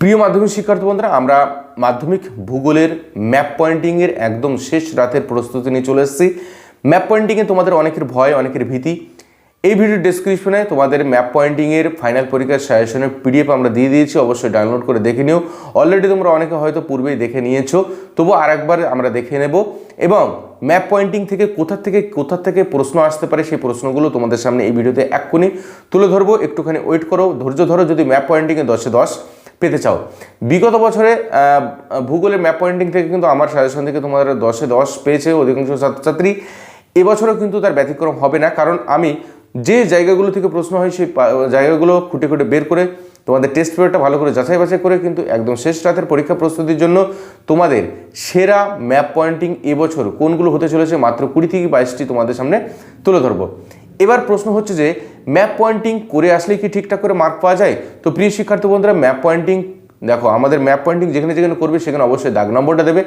প্রিয় মাধ্যমিক শিক্ষার্থী বন্ধুরা, আমরা মাধ্যমিক ভূগোলের ম্যাপ পয়েন্টিংয়ের একদম শেষ রাতের প্রস্তুতি নিয়ে চলে এসেছি। ম্যাপ পয়েন্টিংয়ে তোমাদের অনেকের ভয়, অনেকের ভীতি। এই ভিডিও ডেসক্রিপশনে তোমাদের ম্যাপ পয়েন্টিংয়ের ফাইনাল পরীক্ষার সাজেশনের পিডিএফ আমরা দিয়ে দিয়েছি, অবশ্যই ডাউনলোড করে দেখে নিও। অলরেডি তোমরা অনেকে হয়তো পূর্বেই দেখে নিয়েছো তবু আরেকবার আমরা দেখে নেব। এবং ম্যাপ পয়েন্টিং থেকে কোথা থেকে কোথা থেকে প্রশ্ন আসতে পারে সেই প্রশ্নগুলো তোমাদের সামনে এই ভিডিওতে এক্ষুনি তুলে ধরবো। একটুখানি ওয়েট করো। ধৈর্য ধরো যদি ম্যাপ পয়েন্টিংয়ে দশে দশ পেতে চাও। বিগত বছরে ভূগোলের ম্যাপ পয়েন্টিং থেকে কিন্তু আমার সাজেশন থেকে তোমাদের দশে দশ পেয়েছে অধিকাংশ ছাত্রছাত্রী। এবছরও কিন্তু তার ব্যতিক্রম হবে না। কারণ আমি যে জায়গাগুলো থেকে প্রশ্ন হয় সেই জায়গাগুলো খুঁটে খুঁটে বের করে তোমাদের টেস্ট পেপারটা ভালো করে যাচাই বাছাই করে কিন্তু একদম শেষ রাতের পরীক্ষা প্রস্তুতির জন্য তোমাদের সেরা ম্যাপ পয়েন্টিং এবছর কোনগুলো হতে চলেছে মাত্র কুড়ি থেকে বাইশটি তোমাদের সামনে তুলে ধরবো। এবার প্রশ্ন হচ্ছে যে ম্যাপ পয়েন্টিং করে আসলে কি ঠিকঠাক করে মার্ক পাওয়া যায়? তো প্রিয় শিক্ষার্থী বন্ধুরা ম্যাপ পয়েন্টিং দেখো, আমাদের ম্যাপ পয়েন্টিং যেখানে যেখানে করবে সেখানে অবশ্যই দাগ নম্বরটা দেবে,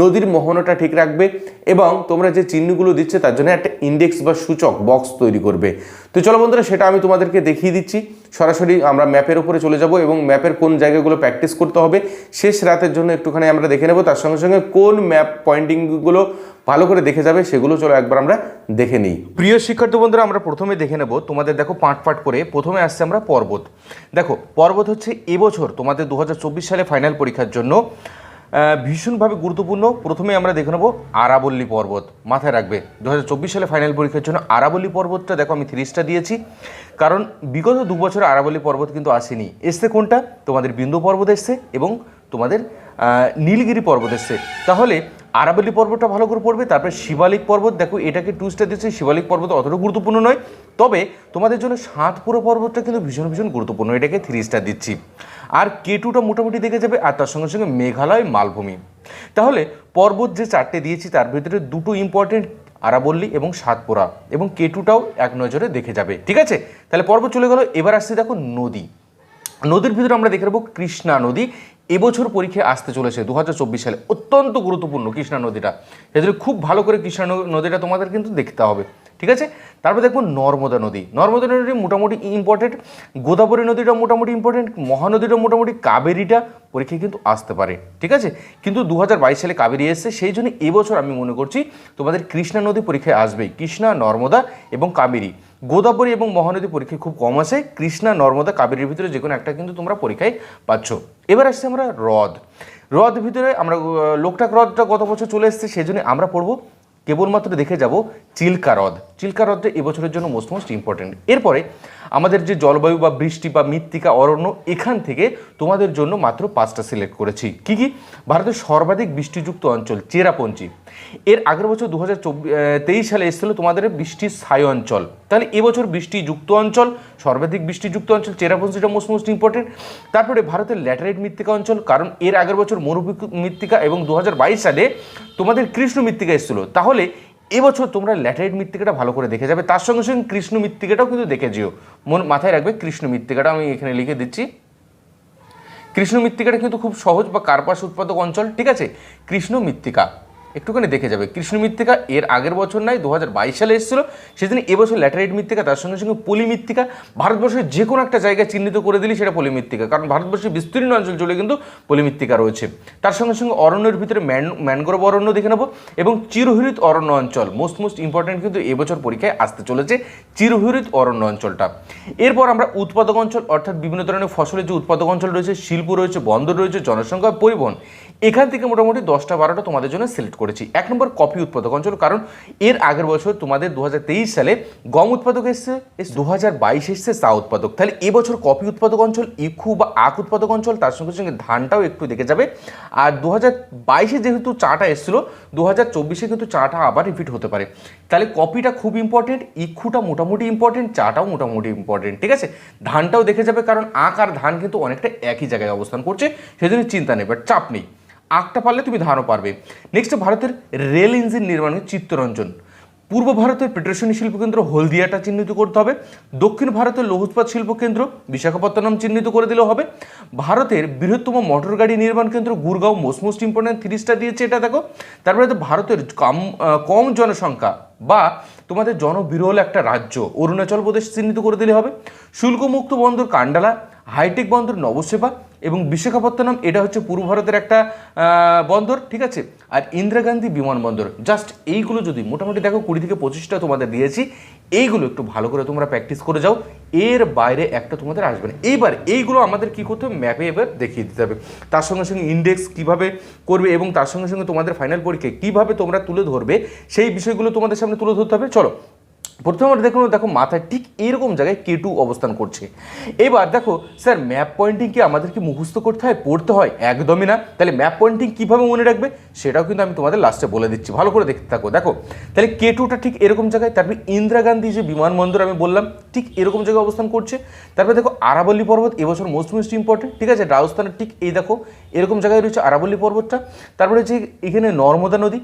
নদীর মোহনাটা ঠিক রাখবে এবং তোমরা যে চিহ্নগুলো দিচ্ছে তার জন্য একটা ইন্ডেক্স বা সূচক বক্স তৈরি করবে। তো চলো বন্ধুরা, সেটা আমি তোমাদেরকে দেখিয়ে দিচ্ছি। সরাসরি আমরা ম্যাপের উপরে চলে যাব এবং ম্যাপের কোন জায়গাগুলো প্র্যাকটিস করতে হবে। শেষ রাতের জন্য একটুখানি আমরা দেখে নেব। তার সঙ্গে সঙ্গে কোন ম্যাপ পয়েন্টিংগুলো ভালো করে দেখে যাবে সেগুলো চলো একবার আমরা দেখে নিই। প্রিয় শিক্ষার্থী বন্ধুরা, আমরা প্রথমে দেখে নেব তোমাদের দেখো পাঁট পাট করে। প্রথমে আসছে আমরা পর্বত। দেখো, পর্বত হচ্ছে এবছর তোমাদের দু হাজার চব্বিশ সালে ফাইনাল পরীক্ষার জন্য ভীষণভাবে গুরুত্বপূর্ণ। প্রথমে আমরা দেখে নেব আরাবল্লী পর্বত। মাথায় রাখবে দু হাজার চব্বিশ সালে ফাইনাল পরীক্ষার জন্য আরাবল্লী পর্বতটা, দেখো আমি থ্রিসটা দিয়েছি। কারণ বিগত দু বছর আরাবল্লী পর্বত কিন্তু আসেনি। এসছে কোনটা? তোমাদের বিন্দু পর্বত এসছে এবং তোমাদের নীলগিরি পর্বত এসছে। তাহলে আরাবল্লী পর্বতটা ভালো করে পড়বে, তারপরে শিবালিক পর্বত, দেখো এটাকে টুসটা দিচ্ছে, শিবালিক পর্বত অতটা গুরুত্বপূর্ণ নয়। তবে তোমাদের জন্য সাতপুরো পর্বতটা কিন্তু ভীষণ ভীষণ গুরুত্বপূর্ণ, এটাকে থ্রি স্টার দিচ্ছি। আর কেটুটা মোটামুটি দেখে যাবে, আর তার সঙ্গে সঙ্গে মেঘালয়, মালভূমি। তাহলে পর্বত যে চারটে দিয়েছি, তার ভিতরে দুটো ইম্পর্টেন্ট আরাবল্লী এবং সাতপুরা, এবং কেটুটাও এক নজরে দেখে যাবে, ঠিক আছে? তাহলে পর্বত চলে গেল, এবার আসছে দেখো নদী। নদীর ভিতরে আমরা দেখে নেব কৃষ্ণা নদী এবছর পরীক্ষায় আসতে চলেছে দু হাজার চব্বিশ সালে। অত্যন্ত গুরুত্বপূর্ণ কৃষ্ণা নদীটা। এদের খুব ভালো করে কৃষ্ণা নদীটা তোমাদের কিন্তু দেখতে হবে। ঠিক আছে? তারপর দেখব নর্মদা নদী। নর্মদা নদী মোটামুটি ইম্পর্টেন্ট গোদাবরী নদীটা মোটামুটি ইম্পর্টেন্ট মহানদীটা মোটামুটি কাবেরিটা পরীক্ষায় কিন্তু আসতে পারে। ঠিক আছে? কিন্তু দু হাজার বাইশ সালে কাবেরি এসছে, সেই জন্য এবছর আমি মনে করছি তোমাদের কৃষ্ণা নদী পরীক্ষায় আসবেই। কৃষ্ণা, নর্মদা এবং কাবেরী। গোদাবরী এবং মহানদী পরীক্ষায় খুব কম আসে কৃষ্ণা, নর্মদা, কাবেরীর ভিতরে যে কোনো একটা কিন্তু তোমরা পরীক্ষায় পাচ্ছ। এবার আসছে আমরা হ্রদ। হ্রদ ভিতরে আমরা লোকটাক হ্রদটা গত বছর চলে এসেছে, সেই জন্য আমরা পড়ব কেবলমাত্র দেখে যাব চিল্কা হ্রদ চিল্কা হ্রদটা এবছরের জন্য মোস্ট মোস্ট ইম্পর্টেন্ট এরপরে আমাদের যে জলবায়ু বা বৃষ্টি বা মৃত্তিকা অরণ্য, এখান থেকে তোমাদের জন্য মাত্র পাঁচটা সিলেক্ট করেছি। কি কি? ভারতের সর্বাধিক বৃষ্টিযুক্ত অঞ্চল চেরাপঞ্চি এর আগের বছর দু হাজার তেইশ সালে এসেছিল তোমাদের বৃষ্টির স্থায়ী অঞ্চল। তাহলে এবছর বৃষ্টিযুক্ত অঞ্চল, সর্বাধিক বৃষ্টিযুক্ত অঞ্চল চেরাপঞ্চিটা মোস্ট মোস্ট ইম্পর্টেন্ট তারপরে ভারতের ল্যাটারাইট মৃত্তিকা অঞ্চল, কারণ এর আগের বছর মরুভূমি মৃত্তিকা এবং দু হাজার বাইশ সালে তোমাদের কৃষ্ণ মৃত্তিকা এসেছিল। তাহলে এবছর তোমরা ল্যাটারাইট মৃত্তিকাটা ভালো করে দেখে যাবে। তার সঙ্গে সঙ্গে কৃষ্ণ মৃত্তিকাটাও কিন্তু দেখে যেও। মন, মাথায় রাখবে কৃষ্ণ মৃত্তিকাটা আমি এখানে লিখে দিচ্ছি। কৃষ্ণ মৃত্তিকাটা কিন্তু খুব সহজ বা কার্পাস উৎপাদক অঞ্চল, ঠিক আছে? কৃষ্ণ মৃত্তিকা। একটুখানি দেখে যাবে। কৃষ্ণ মৃত্তিকা এর আগের বছর নাই দু সালে এসেছিল। সেদিন এবছর ল্যাটারাইট মৃত্তিকা, তার সঙ্গে সঙ্গে পলি মৃত্তিকা, ভারতবর্ষের যে কোনো একটা জায়গায় চিহ্নিত করে দিলি সেটা পলি মৃত্তিকা, কারণ ভারতবর্ষের বিস্তীর্ণ অঞ্চল জুড়ে কিন্তু পলি মৃত্তিকা রয়েছে। তার সঙ্গে সঙ্গে অরণ্যের ভিতরে ম্যান, ম্যানগ্রোভ অরণ্য দেখে নেব এবং চিরহরিত অরণ্য অঞ্চল মোস্ট মোস্ট ইম্পর্টেন্ট কিন্তু এবছর পরীক্ষায় আসতে চলেছে চিরহরিত অরণ্য অঞ্চলটা। এরপর আমরা উৎপাদক অঞ্চল, অর্থাৎ বিভিন্ন ধরনের ফসলের যে উৎপাদক অঞ্চল রয়েছে, শিল্প রয়েছে, বন্দর রয়েছে, জনসংখ্যা, পরিবহন, এখান থেকে মোটামুটি দশটা বারোটা তোমাদের জন্য সিলেক্ট করেছি। এক নম্বর কফি উৎপাদক অঞ্চল, কারণ এর আগের বছর তোমাদের দু হাজার তেইশ সালে গম উৎপাদক এসছে দু হাজার বাইশ এসছে চা উৎপাদক। তাহলে এবছর কফি উৎপাদক অঞ্চল ইক্ষু বা আখ উৎপাদক অঞ্চল, তার সঙ্গে সঙ্গে ধানটাও একটু দেখে যাবে। আর দু হাজার বাইশে যেহেতু চাটা এসেছিল দু হাজার চব্বিশে কিন্তু চাটা আবার রিপিট হতে পারে। তাহলে কপিটা খুব ইম্পর্টেন্ট ইক্ষুটা মোটামুটি ইম্পর্টেন্ট চাটাও মোটামুটি ইম্পর্টেন্ট ঠিক আছে? ধানটাও দেখে যাবে, কারণ আখ আর ধান কিন্তু অনেকটা একই জায়গায় অবস্থান করছে, সেজন্য চিন্তা নেই বাট চাপ নেই। আঁকটা পারলে তুমি ধানও পারবে। নেক্সট ভারতের রেল ইঞ্জিন নির্মাণের চিত্তরঞ্জন। পূর্ব ভারতের পেট্রোশনী শিল্পকেন্দ্র হলদিয়াটা চিহ্নিত করতে হবে। দক্ষিণ ভারতের লৌহ ইস্পাত শিল্পকেন্দ্র বিশাখাপত্তনম চিহ্নিত করে দিলেও হবে। ভারতের বৃহত্তম মোটর গাড়ি নির্মাণ কেন্দ্র Gurgaon most most important three star দিয়েছে এটা দেখো। তারপরে ভারতের কম কম জনসংখ্যা বা তোমাদের জনবিরল একটা রাজ্য, অরুণাচল প্রদেশ চিহ্নিত করে দিলে হবে। শুল্কমুক্ত বন্দর কান্ডালা হাইটেক বন্দর নবসেবা এবং বিশাখাপত্তনম, এটা হচ্ছে পূর্ব ভারতের একটা বন্দর, ঠিক আছে? আর ইন্দিরা গান্ধী বিমানবন্দর জাস্ট এইগুলো যদি মোটামুটি দেখো, কুড়ি থেকে পঁচিশটা তোমাদের দিয়েছি, এইগুলো একটু ভালো করে তোমরা প্র্যাকটিস করে যাও, এর বাইরে একটা তোমাদের আসবে না। এইবার এইগুলো আমাদের কি করতে হবে? ম্যাপে এবার দেখিয়ে দিতে হবে। তার সঙ্গে সঙ্গে ইন্ডেক্স কীভাবে করবে এবং তার সঙ্গে সঙ্গে তোমাদের ফাইনাল পরীক্ষায় কীভাবে তোমরা তুলে ধরবে, সেই বিষয়গুলো তোমাদের সামনে তুলে ধরতে হবে। চলো প্রথমে আমরা দেখুন, দেখো মাথায় ঠিক এরকম জায়গায় কে টু অবস্থান করছে। এবার দেখো, স্যার ম্যাপ পয়েন্টিং কি আমাদেরকে মুখস্থ করতে হয়, পড়তে হয়? একদমই না। তাহলে ম্যাপ পয়েন্টিং কীভাবে মনে রাখবে? সেটাও কিন্তু আমি তোমাদের লাস্টে বলে দিচ্ছি। ভালো করে দেখতে থাকো। দেখো, তাহলে কে টুটা ঠিক এরকম জায়গায়, তারপরে ইন্দিরা গান্ধী যে বিমানবন্দর আমি বললাম, ঠিক এরকম জায়গায় অবস্থান করছে। তারপরে দেখো, আরাবল্লী পর্বত, এবছর মোস্ট মোস্ট ইম্পর্টেন্ট ঠিক আছে? রাজস্থানের ঠিক এই দেখো, এরকম জায়গায় রয়েছে আরাবল্লী পর্বতটা। তারপরে যে এখানে নর্মদা নদী,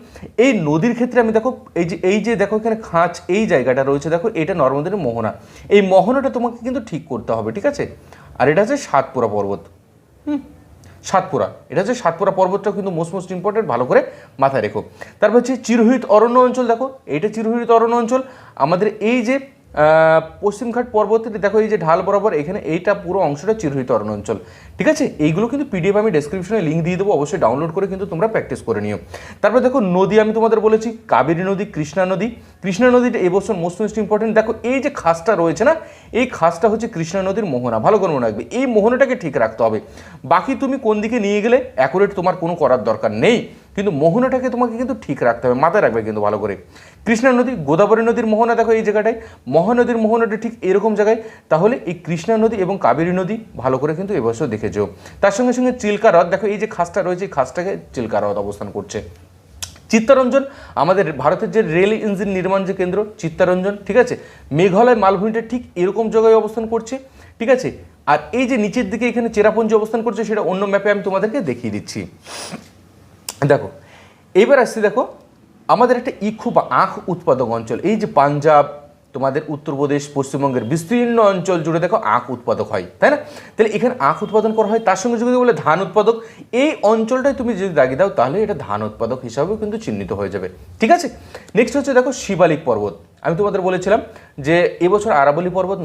এই নদীর ক্ষেত্রে আমি দেখো, এই যে এই যে দেখো এখানে খাঁচ এই জায়গাটা রয়েছে, দেখো, এটা নর্মদের মোহনা। এই মোহনাটা তোমাকে কিন্তু ঠিক করতে হবে, ঠিক আছে? আর এটা হচ্ছে সাতপুরা পর্বত। হুম? সাতপুরা। এটা হচ্ছে সাতপুরা পর্বতটা কিন্তু মোস্ট মোস্ট ইম্পর্টেন্ট ভালো করে মাথায় রেখো। তারপর হচ্ছে চিরহিত অরণ্য অঞ্চল, দেখো এটা চিরহিত অরণ্য অঞ্চল। আমাদের এই যে পশ্চিমঘাট পর্বতের, দেখো এই যে ঢাল বরাবর, এখানে এইটা পুরো অংশটা চিরহিত অরণ্য অঞ্চল ঠিক আছে? এইগুলো কিন্তু পিডিএফ আমি ডেসক্রিপশনে লিঙ্ক দিয়ে দেবো, অবশ্যই ডাউনলোড করে কিন্তু তোমরা প্র্যাকটিস করে নিও। তারপরে দেখো, নদী আমি তোমাদের বলেছি, কাবেরী নদী, কৃষ্ণা নদী। কৃষ্ণা নদীটা এবছর মোস্ট মোস্ট ইম্পর্টেন্ট দেখো, এই যে খাসটা রয়েছে না, এই খাসটা হচ্ছে কৃষ্ণা নদীর মোহনা। ভালো করে মনে রাখবে, এই মোহনাটাকে ঠিক রাখতে হবে। বাকি তুমি কোন দিকে নিয়ে গেলে অ্যাকুরেট তোমার কোনো করার দরকার নেই। কিন্তু মোহনাটাকে তোমাকে কিন্তু ঠিক রাখতে হবে, মাথায় রাখবে কিন্তু ভালো করে। কৃষ্ণা নদী, গোদাবরী নদীর মোহনা দেখো এই জায়গাটায়। মহানদীর মোহনাটা ঠিক এরকম জায়গায়। তাহলে এই কৃষ্ণা নদী এবং কাবেরী নদী ভালো করে কিন্তু এবছর দেখেছ। তার সঙ্গে সঙ্গে চিল্কা হ্রদ, দেখো এই যে খাসটা রয়েছে, এই খাসটাকে চিল্কা হ্রদ অবস্থান করছে। চিত্তরঞ্জন, আমাদের ভারতের যে রেল ইঞ্জিন নির্মাণ যে কেন্দ্র, চিত্তরঞ্জন, ঠিক আছে? মেঘালয় মালভূমিটা ঠিক এরকম জায়গায় অবস্থান করছে, ঠিক আছে? আর এই যে নিচের দিকে এখানে চেরাপুঞ্জি অবস্থান করছে, সেটা অন্য ম্যাপে আমি তোমাদেরকে দেখিয়ে দিচ্ছি। দেখো, এবার আসছি দেখো, আমাদের একটা ইক্ষু বা আখ উৎপাদক অঞ্চল। এই যে পাঞ্জাব, তোমাদের উত্তরপ্রদেশ, পশ্চিমবঙ্গের বিস্তীর্ণ অঞ্চল জুড়ে দেখো আখ উৎপাদক হয়, তাই না? তাহলে এখানে আখ উৎপাদন করা হয়, তার সঙ্গে যদি বলে ধান উৎপাদক, এই অঞ্চলটাই তুমি যদি দাগি দাও, তাহলে এটা ধান উৎপাদক হিসাবেও কিন্তু চিহ্নিত হয়ে যাবে, ঠিক আছে? নেক্সট হচ্ছে দেখো শিবালিক পর্বত। আমি তোমাদের বলেছিলাম যে এবছর আরাবলি পর্বত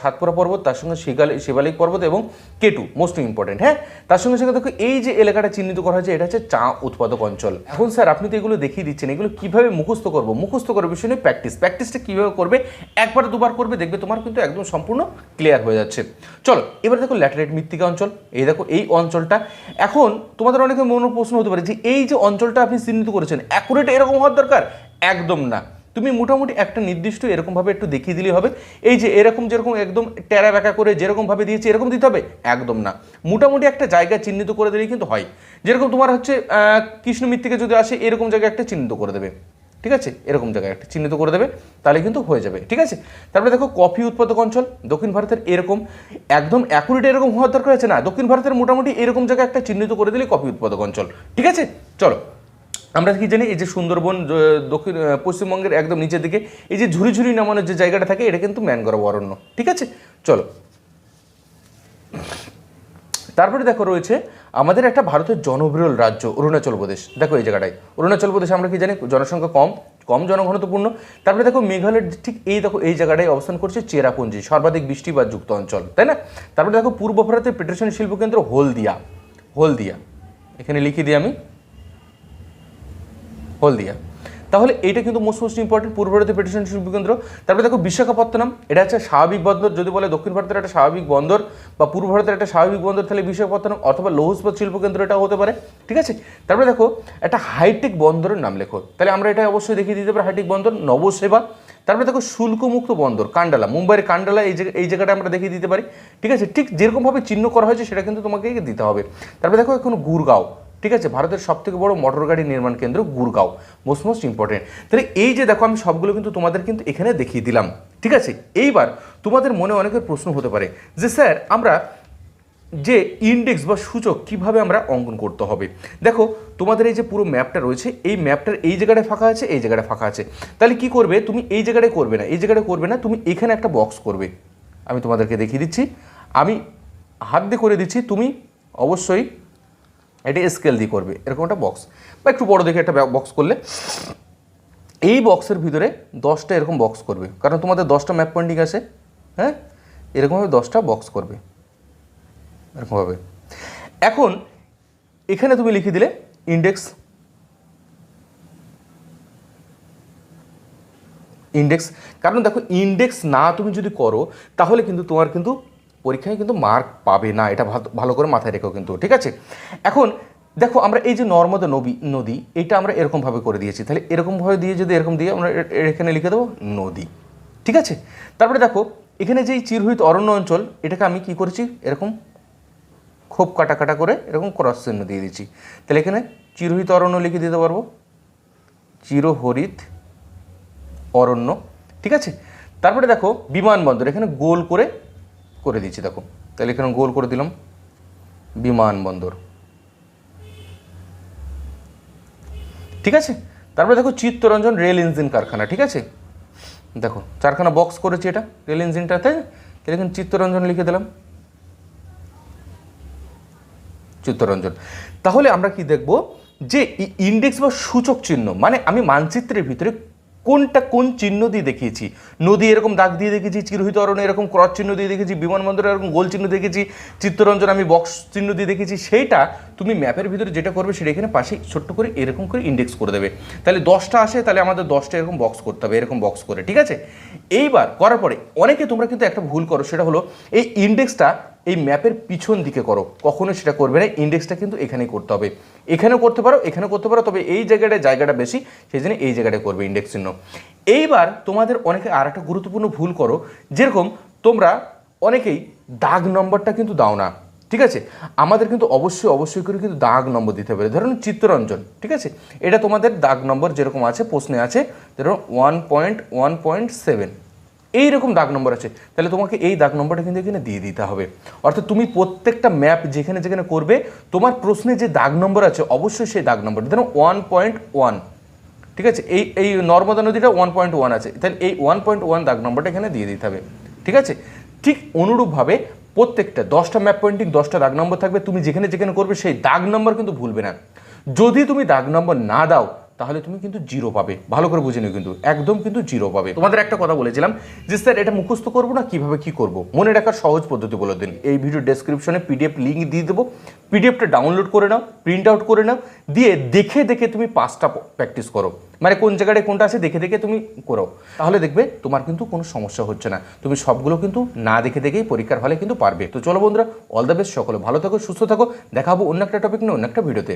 সাতপুরা পর্বত, তার সঙ্গে শিগালি, শিবালিক পর্বত এবং কেটু মোস্ট ইম্পর্টেন্ট হ্যাঁ? তার সঙ্গে সঙ্গে দেখো, এই যে এলাকাটা চিহ্নিত করা হয়েছে, এটা হচ্ছে চা উৎপাদক অঞ্চল। এখন স্যার, আপনি তো এগুলো দেখিয়ে দিচ্ছেন, এগুলো কীভাবে মুখস্থ করব? মুখস্থ করার বিষয় নিয়ে প্র্যাকটিস প্র্যাকটিসটা কীভাবে করবে? একবার দুবার করবে, দেখবে তোমার কিন্তু একদম সম্পূর্ণ ক্লিয়ার হয়ে যাচ্ছে। চলো, এবার দেখো ল্যাটারাইট মৃত্তিকা অঞ্চল। এই দেখো, এই অঞ্চলটা। এখন তোমাদের অনেকে মনে প্রশ্ন হতে পারে যে, এই যে অঞ্চলটা আপনি চিহ্নিত করেছেন অ্যাকুরেট এরকম হওয়ার দরকার? একদম না। তুমি মোটামুটি একটা নির্দিষ্ট এরকমভাবে একটু দেখিয়ে দিলেই হবে। এই যে এরকম যেরকম একদম টেরা ব্যাকা করে যেরকমভাবে দিয়েছে, এরকম দিতে হবে? একদম না। মোটামুটি একটা জায়গা চিহ্নিত করে দিলেই কিন্তু হয়। যেরকম তোমার হচ্ছে কৃষ্ণ মৃত্তিকা যদি আসে, এরকম জায়গায় একটা চিহ্নিত করে দেবে। ঠিক আছে? এরকম জায়গায় একটা চিহ্নিত করে দেবে, তাহলে কিন্তু হয়ে যাবে। ঠিক আছে? তারপরে দেখো, কফি উৎপাদক অঞ্চল, দক্ষিণ ভারতের এরকম। একদম অ্যাকুরেট এরকম হওয়ার দরকার আছে না? দক্ষিণ ভারতের মোটামুটি এরকম জায়গায় একটা চিহ্নিত করে দিলে কফি উৎপাদক অঞ্চল। ঠিক আছে? চলো। আমরা কি জানি, এই যে সুন্দরবন দক্ষিণ পশ্চিমবঙ্গের একদম নিচের দিকে, এই যে ঝুরি ঝুরি নামানোর যে জায়গাটা থাকে, এটা কিন্তু ম্যানগ্রোভ অরণ্য, ঠিক আছে? চলো। তারপরে দেখো রয়েছে আমাদের একটা ভারতের জনবিরল রাজ্য, অরুণাচল প্রদেশ। দেখো এই জায়গাটায়, অরুণাচল প্রদেশে আমরা কি জানি, জনসংখ্যা কম কম জনঘনত্বপূর্ণ। তারপরে দেখো মেঘালয়ের ঠিক এই দেখো, এই জায়গাটায় অবস্থান করছে চেরাপুঞ্জি, সর্বাধিক বৃষ্টিপাত যুক্ত অঞ্চল, তাই না? তারপরে দেখো পূর্ব ভারতের পেট্রোশন শিল্পকেন্দ্র হলদিয়া হলদিয়া, এখানে লিখে দিই আমি। হলদিয়া তাহলে এটা কিন্তু মোস্ট মোস্ট ইম্পর্টেন্ট পূর্ব ভারতের পেটিশন শিল্পকেন্দ্র। তারপরে দেখো বিশাখাপত্তনম, এটা হচ্ছে স্বাভাবিক বন্দর। যদি বলে দক্ষিণ ভারতের একটা স্বাভাবিক বন্দর বা পূর্ব ভারতের একটা স্বাভাবিক বন্দর, তাহলে বিশাখাপত্তনম অথবা লৌহ ইস্পাত শিল্পকেন্দ্র এটা হতে পারে। ঠিক আছে? তারপরে দেখো একটা হাইটেক বন্দরের নাম লেখো। তাহলে আমরা এটা অবশ্যই দেখিয়ে দিতে পারি হাইটেক বন্দর, নবসেবা। তারপরে দেখো শুল্কমুক্ত বন্দর, কান্ডালা। মুম্বাইয়ের কান্ডালা এই জায়গা এই জায়গাটা আমরা দেখিয়ে দিতে পারি। ঠিক আছে? ঠিক যেরকমভাবে চিহ্ন করা হয়েছে, সেটা কিন্তু তোমাকে দিতে হবে। তারপরে দেখো এখন গুরগাঁও। ঠিক আছে? ভারতের সব থেকে বড় মোটর গাড়ি নির্মাণ কেন্দ্র গুরগাঁও। মোস্ট মোস্ট ইম্পর্টেন্ট তাহলে এই যে দেখো, আমি সবগুলো কিন্তু তোমাদের কিন্তু এখানে দেখিয়ে দিলাম। ঠিক আছে? এইবার তোমাদের মনে অনেকের প্রশ্ন হতে পারে যে, স্যার, আমরা যে ইন্ডেক্স বা সূচক কীভাবে আমরা অঙ্কন করতে হবে? দেখো, তোমাদের এই যে পুরো ম্যাপটা রয়েছে, এই ম্যাপটার এই জায়গাটায় ফাঁকা আছে, এই জায়গাটা ফাঁকা আছে। তাহলে কি করবে? তুমি এই জায়গাটায় করবে না, এই জায়গাটায় করবে না, তুমি এখানে একটা বক্স করবে। আমি তোমাদেরকে দেখিয়ে দিচ্ছি। আমি হাত দিয়ে করে দিচ্ছি, তুমি অবশ্যই এটা স্কেল দিয়ে করবে, এরকম একটা বক্স বা একটু বড় দেখে একটা বক্স করলে, এই বক্সের ভিতরে দশটা এরকম বক্স করবে। কারণ তোমাদের দশটা ম্যাপ পয়েন্টিং আছে হ্যাঁ? এরকমভাবে দশটা বক্স করবে। এরকমভাবে। এখন, এখানে তুমি লিখে দিলে ইন্ডেক্স ইন্ডেক্স কারণ দেখো ইন্ডেক্স না তুমি যদি করো, তাহলে কিন্তু তোমার কিন্তু পরীক্ষায় কিন্তু মার্ক পাবে না, এটা ভালো- করে মাথায় রেখো কিন্তু, ঠিক আছে? এখন দেখো আমরা এই যে নর্মদা নদী নদী, এটা আমরা এরকমভাবে করে দিয়েছি। তাহলে এরকমভাবে দিয়ে যদি এরকম দিয়ে আমরা এখানে লিখে দেবো নদী, ঠিক আছে? তারপরে দেখো, এখানে যেই চিরহিত অরণ্য অঞ্চল, এটাকে আমি কি করেছি? এরকম খুব কাটা কাটা করে এরকম ক্রস চিহ্ন দিয়ে দিচ্ছি তাহলে এখানে চিরহিত অরণ্য লিখে দিতে পারব? চিরহরিত অরণ্য, ঠিক আছে? তারপরে দেখো বিমানবন্দর, এখানে গোল করে করে দিচ্ছি দেখো তাহলে এখানে গোল করে দিলাম। বিমানবন্দর ঠিক আছে? তারপরে দেখো চিত্তরঞ্জন রেল ইঞ্জিন কারখানা, ঠিক আছে? দেখো চারখানা বক্স করেছি এটা, রেল ইঞ্জিনটাতে। তাহলে এখানে চিত্তরঞ্জন লিখে দিলাম। চিত্তরঞ্জন। তাহলে আমরা কি দেখব? যে ইন্ডেক্স বা সূচক চিহ্ন মানে আমি মানচিত্রের ভিতরে কোনটা কোন চিহ্ন দিয়ে দেখিয়েছি? নদী এরকম দাগ দিয়ে দেখেছি চিরহিত অরণ্য এরকম ক্রস চিহ্ন দিয়ে দেখেছি বিমানবন্দর এরকম গোল চিহ্ন দেখেছি চিত্তরঞ্জন আমি বক্স চিহ্ন দিয়ে দেখেছি সেইটা তুমি ম্যাপের ভিতরে যেটা করবে সেটা এখানে পাশে ছোট্ট করে এরকম করে ইন্ডেক্স করে দেবে। তাহলে দশটা আসে, তাহলে আমাদের দশটা এরকম বক্স করতে হবে, এরকম বক্স করে, ঠিক আছে? এইবার করার পরে অনেকে তোমরা কিন্তু একটা ভুল করো, সেটা হলো এই ইন্ডেক্সটা এই ম্যাপের পিছন দিকে করো। কখনো সেটা করবে না ইন্ডেক্সটা কিন্তু এখানেই করতে হবে। এখানেও করতে পারো, এখানেও করতে পারো, তবে এই জায়গাটায় জায়গাটা বেশি, সেই জন্য এই জায়গাটায় করবে ইন্ডেক্স চিহ্ন। এইবার তোমাদের অনেকে আর একটা গুরুত্বপূর্ণ ভুল করো, যেরকম তোমরা অনেকেই দাগ নম্বরটা কিন্তু দাও না, ঠিক আছে? আমাদের কিন্তু অবশ্যই অবশ্যই করে কিন্তু দাগ নম্বর দিতে হবে। ধরুন চিত্তরঞ্জন, ঠিক আছে? এটা তোমাদের দাগ নম্বর যেরকম আছে, প্রশ্নে আছে, ধরুন one point one point seven এইরকম দাগ নম্বর আছে। তাহলে তোমাকে এই দাগ নম্বরটা কিন্তু এখানে দিয়ে দিতে হবে। অর্থাৎ তুমি প্রত্যেকটা ম্যাপ যেখানে যেখানে করবে, তোমার প্রশ্নে যে দাগ নম্বর আছে, অবশ্যই সেই দাগ নম্বর ধরুন ওয়ান পয়েন্ট ওয়ান ঠিক আছে? এই এই নর্মদা নদীটা ওয়ান পয়েন্ট ওয়ান আছে। তাহলে এই ওয়ান পয়েন্ট ওয়ান দাগ নম্বরটা এখানে দিয়ে দিতে হবে। ঠিক আছে? ঠিক অনুরূপভাবে প্রত্যেকটা, দশটা ম্যাপ পয়েন্টিং, দশটা দাগ নম্বর থাকবে। তুমি যেখানে যেখানে করবে, সেই দাগ নম্বর কিন্তু ভুলবে না। যদি তুমি দাগ নম্বর না দাও তাহলে তুমি কিন্তু জিরো পাবে। ভালো করে বুঝে নিও কিন্তু, একদম কিন্তু জিরো পাবে। তোমাদের একটা কথা বলেছিলাম যে, স্যার, এটা মুখস্থ করব না? কীভাবে কি করব? মনে রাখার সহজ পদ্ধতি বলে দিন। এই ভিডিও ডেসক্রিপশনে পিডিএফ লিঙ্ক দিয়ে দেবো। পিডিএফটা ডাউনলোড করে নাও প্রিন্ট আউট করে নাও, দিয়ে দেখে দেখে তুমি পাঁচটা প্র্যাকটিস করো। মানে কোন জায়গাটায় কোনটা আছে দেখে দেখে তুমি করো। তাহলে দেখবে তোমার কিন্তু কোনো সমস্যা হচ্ছে না। তুমি সবগুলো কিন্তু না দেখে দেখেই পরীক্ষার হলে কিন্তু পারবে। তো চলো বন্ধুরা অল দ্য বেস্ট সকলে। ভালো থাকো, সুস্থ থাকো। দেখাবো অন্য একটা টপিক নিয়ে অন্য একটা ভিডিওতে